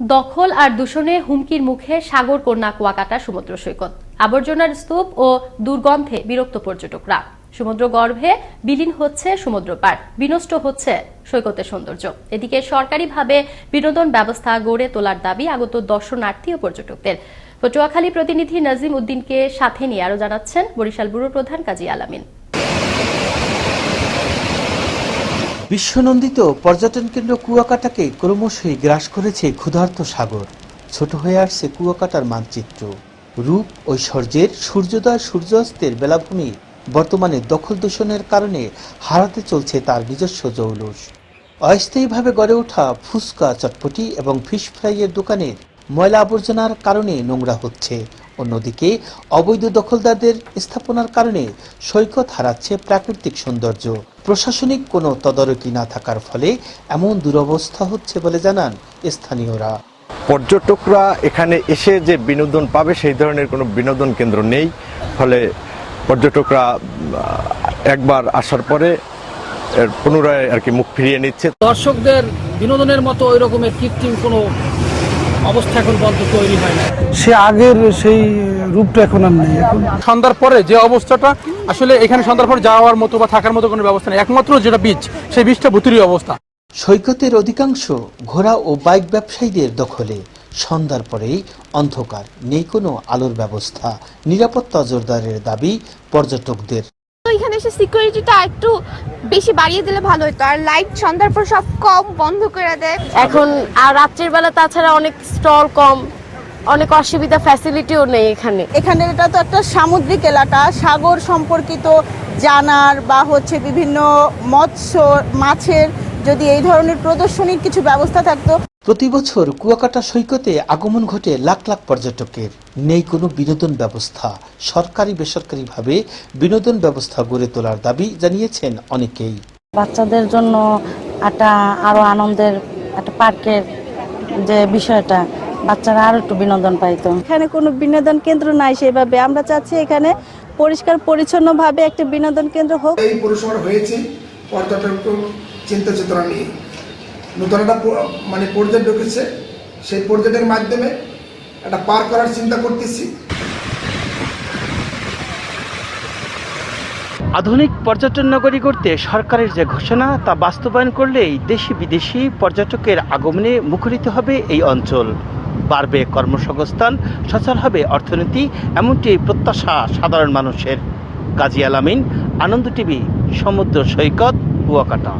দখল আর দূষণে হুমকির মুখে সাগর, কন্যা, কুয়াকাটা, সমুদ্র সৈকত। আবর্জনার স্তূপ ও দুর্গন্ধে বিরক্ত পর্যটকরা। সমুদ্র গর্ভে বিলীন হচ্ছে সমুদ্র পার বিনষ্ট হচ্ছে সৈকতের সৌন্দর্য। এদিকে সরকারিভাবে বিনোদন ব্যবস্থা গড়ে তোলার দাবি আগত দর্শনার্থী ও পর্যটকদের। পটুয়াখালী প্রতিনিধি নাজিম উদ্দিনকে সাথে নিয়ে আরও জানাচ্ছেন বরিশাল ব্যুরো প্রধান কাজী আলামিন। বিশ্বনন্দিত পর্যটন কেন্দ্র কুয়াকাটাকে ক্রমশই গ্রাস করেছে ক্ষুধার্ত সাগর। ছোট হয়ে আসছে কুয়াকাটার মানচিত্র। রূপ, ঐশ্বর্যের সূর্যোদয় সূর্যাস্তের বেলাভূমি বর্তমানে দখল দূষণের কারণে হারাতে চলছে তার নিজস্ব জৌলুস। অস্থায়ীভাবে গড়ে ওঠা ফুচকা চটপটি এবং ফিশ ফ্রাইয়ের দোকানের ময়লা আবর্জনার কারণে নোংরা হচ্ছে। অন্যদিকে অবৈধ দখলদারদের স্থাপনার কারণে সৈকত হারাচ্ছে প্রাকৃতিক সৌন্দর্য। প্রশাসনিক কোনো তদারকি না থাকার ফলে এমন দুরবস্থা হচ্ছে বলে জানান স্থানীয়রা। পর্যটকরা এখানে এসে যে বিনোদন পাবে সেই ধরনের কোনো বিনোদন কেন্দ্র নেই। ফলে পর্যটকরা একবার আসার পরে পুনরায় আর কি মুখ ফিরিয়ে নিচ্ছে। দর্শকদের বিনোদনের মতো ওই রকমের কৃত্রিম কোনো অবস্থা এখন পর্যন্ত তৈরি হয় না। সে আগের সেই রূপটা এখন আর নেই। এখন সন্ধ্যার পরে যে অবস্থাটা আসলে এখানে সন্ধ্যার পর যাওয়ার মতো বা থাকার মতো কোনো ব্যবস্থা নেই। একমাত্র যেটা বিচ সেই বিচটা ভুতুরি অবস্থা। সৈকতের অধিকাংশ ঘোড়া ও বাইক ব্যবসায়ীদের দখলে। সন্ধ্যার পরেই অন্ধকার নেই কোনো আলোর ব্যবস্থা। নিরাপত্তা জোরদারের দাবি পর্যটকদের। এখানে এসে সিকিউরিটিটা একটু বেশি বাড়িয়ে দিলে ভালো হতো। আর লাইট সন্ধ্যার পর সব কম বন্ধ করে দেয়। এখন আর রাত্রির বেলা তাছাড়া অনেক স্টল কম অনেক অসুবিধা ফ্যাসিলিটিও নেই এখানে। এখানে এটা তো একটা সামুদ্রিক এলাকা সাগর সম্পর্কিত জানার বা হচ্ছে বিভিন্ন মৎস্য মাছের যদি এই ধরনের প্রদর্শনীর কিছু ব্যবস্থা থাকতো। প্রতি বছর কুয়াকাটা সৈকতে আগমন ঘটে লাখ লাখ পর্যটকের। নেই কোনো বিনোদন ব্যবস্থা। সরকারি বেসরকারিভাবে বিনোদন ব্যবস্থা গড়ে তোলার দাবি জানিয়েছেন অনেকেই। বাচ্চাদের জন্য একটা আরও আনন্দের একটা পার্কের যে বিষয়টা বাচ্চারা আরও একটু বিনোদন পাইতো। এখানে কোনো বিনোদন কেন্দ্র নাই সেভাবে। আমরা চাচ্ছি এখানে পরিষ্কার পরিচ্ছন্নভাবে একটা বিনোদন কেন্দ্র হোক। এই পৌরসভার হয়েছে পর্যটক চিন্তা চেতনা নিয়ে। নতুন একটা মানে পর্যটক ঢুকেছে, সেই পর্যটকের মাধ্যমে একটা পার করার চিন্তা করতেছি। আধুনিক পর্যটন নগরী করতে সরকারের যে ঘোষণা, তা বাস্তবায়ন করলেই দেশি বিদেশি পর্যটকের আগমনে মুখরিত হবে এই অঞ্চল। বাড়বে কর্মসংস্থান, সচল হবে অর্থনীতি, এমনটি প্রত্যাশা সাধারণ মানুষের। কাজী আলামিন আনন্দ টিভি, সমুদ্র সৈকত, কুয়াকাটা।